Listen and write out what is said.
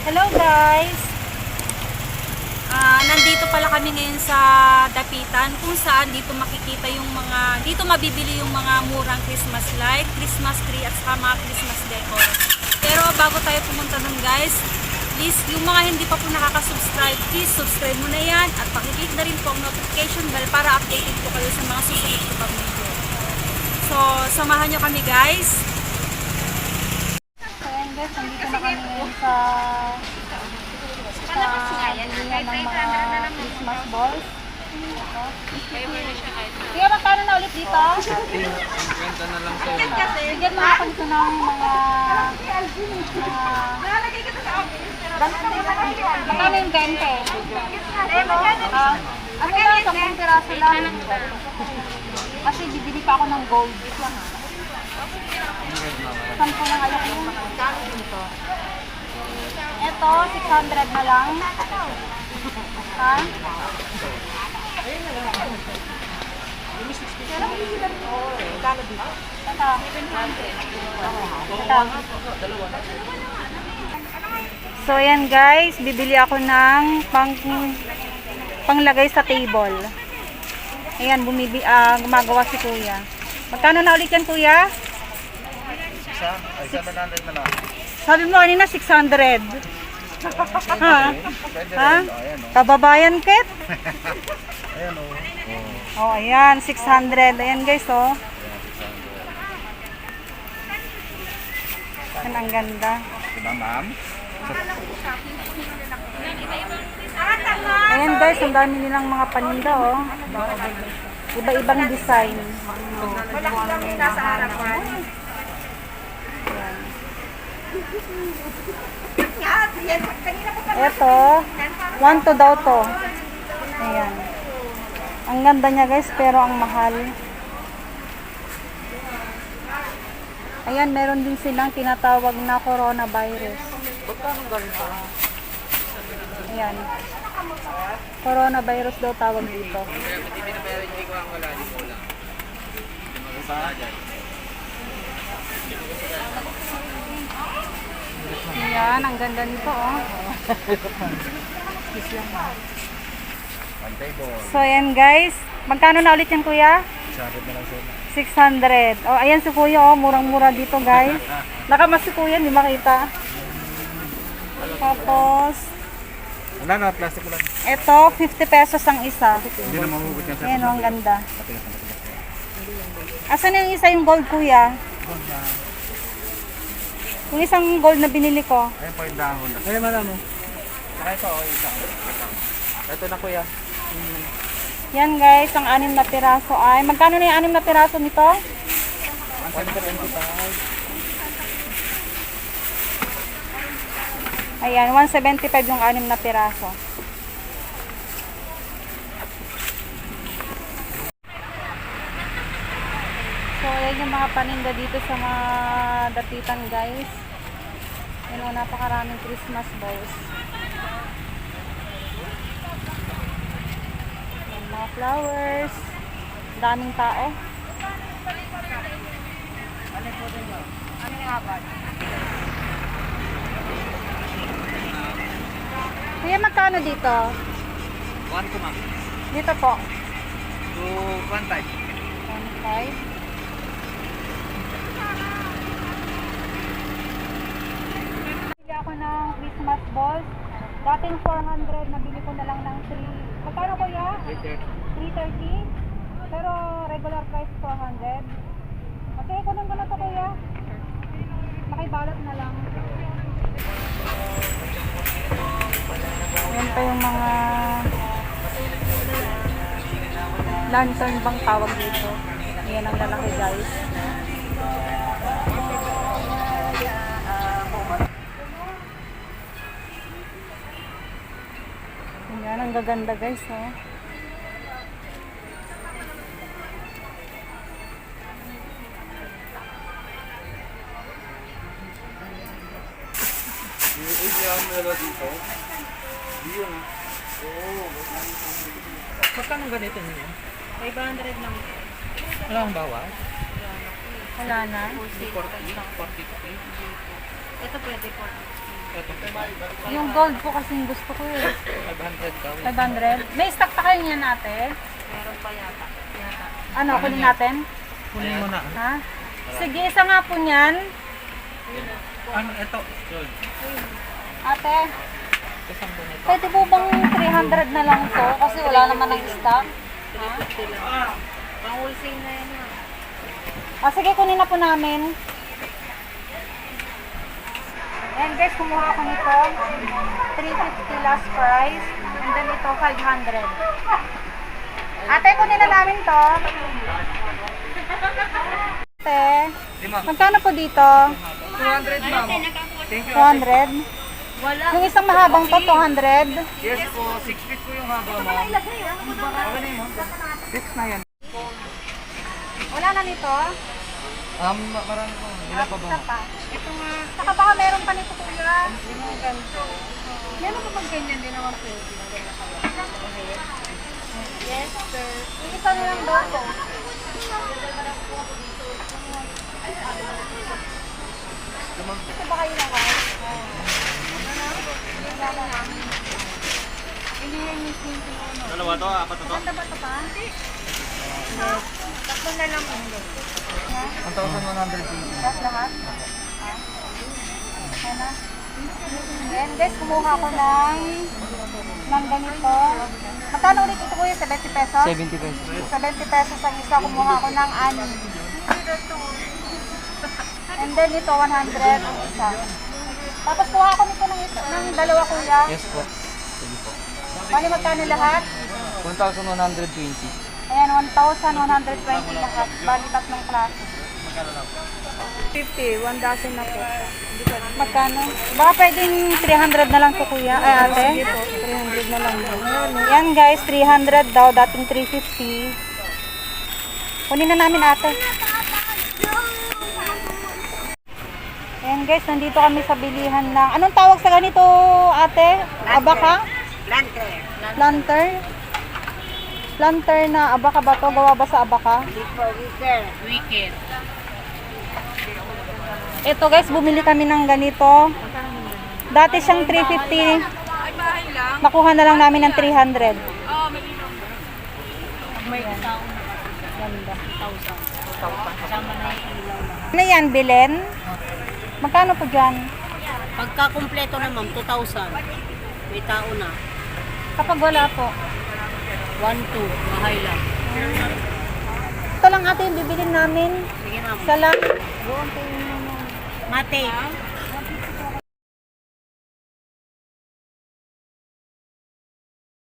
Hello guys! Ah, nandito pala kami ngayon sa Dapitan kung saan dito makikita yung mga dito mabibili yung mga murang Christmas light, Christmas tree at saka mga Christmas decor. Pero bago tayo pumunta dun guys, please yung mga hindi pa po nakaka-subscribe, please subscribe mo na yan at pakiclick na rin po ang notification bell para updated po kayo sa mga susunod ko pang video. So, samahan nyo kami guys. So ayan guys, nandito na kami ngayon sa sa bilihan ng mga Christmas balls. Kaya magkano na ulit dito? Kwenta na lang sa'yo. Bigyan mo ako dito ng mga Magkano yung 20? Ah, ano lang, 10 piraso lang. Kasi bibili pa ako ng gold. Sampo na ngayon yung magkano dito. Ito, 600 na lang. Ha? Ito. Ito. So ayan guys, bibili ako ng pang panglagay sa table. Ayan, bumibi, ah, gumagawa si kuya. Magkano na ulit yan kuya? Isa? Ay, 700 na lang. Sabi mo kanina 600. Ha? Ha? Ayan o. Kababayan kit? Ayan o. Oh. Oh, ayan, 600. Ayan guys, oh. Ayan, ang ganda. Diba ma'am? Ayan guys, ang dami nilang mga paninda, oh. Iba-ibang design. Ito, 1 to daw to. Ayan. Ang ganda niya guys, pero ang mahal. Ayan, meron din silang tinatawag na coronavirus. Ayan. Coronavirus daw tawag dito. Ayan, ang ganda nito oh. So ayan guys, magkano na ulit yan kuya? 600 na lang sa'yo. 600. Oh, ayan si kuya oh, murang-mura dito guys. Nakamas si kuya, hindi makita. Tapos, Wala na, plastic lang. ito, 50 pesos ang isa. Hindi na mahugot yan Ayan oh, ang ganda. Asan yung isa yung gold kuya? Yung isang gold na binili ko. Ayan po yung dahon. Man mo. Saka ito, oh, isa. Ito na kuya. Yan guys, ang anim na piraso ay, magkano na yung anim na piraso nito? 175. Ayan, 175 yung anim na piraso. ng mga paninda dito sa mga dapitan guys. Yun o, napakaraming Christmas balls. Yung mga flowers. Daming tao. Ano po din yun? Ano magkano dito? 1 to ma'am. Dito po. To 1 5. 1 5. ko ng Christmas balls. Dating 400, nabili ko na lang ng 3. Magkano kuya? 330. Pero regular price 400. Okay, kunin ko na to kuya. Makibalot na lang. Yan pa yung mga lantern bang tawag dito. Yan ang lalaki guys. Yan ang gaganda guys. Oh. Yung mo na dito. Di yun. Oo. Magkano ganito niyo? 500 lang. Wala akong bawas? Wala na. 40? 40? Ito pwede po. Yung gold po kasing gusto ko eh. 500 daw. 500. May stock pa kayo niyan ate? Meron pa yata. Ano, kunin natin? Kunin mo na. Ha? Sige, isa nga po niyan. Ano, ito. Ate, pwede po bang 300 na lang to? Kasi wala naman ng stock. Pang-wholesale na yan. Ah, sige, kunin na po namin. And guys, kumuha ako nito. 350 last price. And then ito, 500. Ate, kunin na namin to. Ate, magkano po dito? 200 ma'am. 200? Yung isang mahabang to, 200. Yes po, 6 feet po yung haba ma'am. Okay na yun ma'am. Fix na yan. Wala na nito. Um, marami po. Ilan pa ba? Isa pa. Ito nga. Saka baka meron pa nito kuya. Meron pa bang ganyan din naman po? Yes, sir. Yung isa na lang daw po. Ito ba kayo naman? Dalawa to, apat na to. Maganda ba ito pa? Yes. Tatlo na lang. 1,120. Lahat lahat? Na. Then guys, kumuha ko ng ng ganito. Magkano ulit ito kuya? 70 pesos? 70 pesos. 70 pesos ang isa. Kumuha ko ng anim. And then ito, 100 ang isa. Tapos kuha ko nito ng, isa, ng dalawa kuya. Yes po. Sige po. Bali magkano lahat? 1,120. Ayan, 1,120 lahat. Bali tatlong klase. 50, 1 dozen na po. Magkano? Baka pwedeng 300 na lang to kuya. Ay ate? 300 na lang. Yan guys, 300 daw. Dating 350. Kunin na namin ate. Ayan guys, nandito kami sa bilihan ng... Anong tawag sa ganito ate? Abaka? Lantern. Planter? Planter na abaka ba to? Gawa ba sa abaka? Weekend. Ito guys, bumili kami ng ganito. Dati siyang 350. Nakuha na lang namin ng 300. May isang Ganda. 1,000. Kasama na yung ilaw na. Ano yan, Belen? Magkano po dyan? Pagka kumpleto naman, 2,000. May tao na. Kapag wala po. 1,2. Mahay lang. Ito lang ate yung bibilin namin. Sige ma'am. Isa lang. Mate.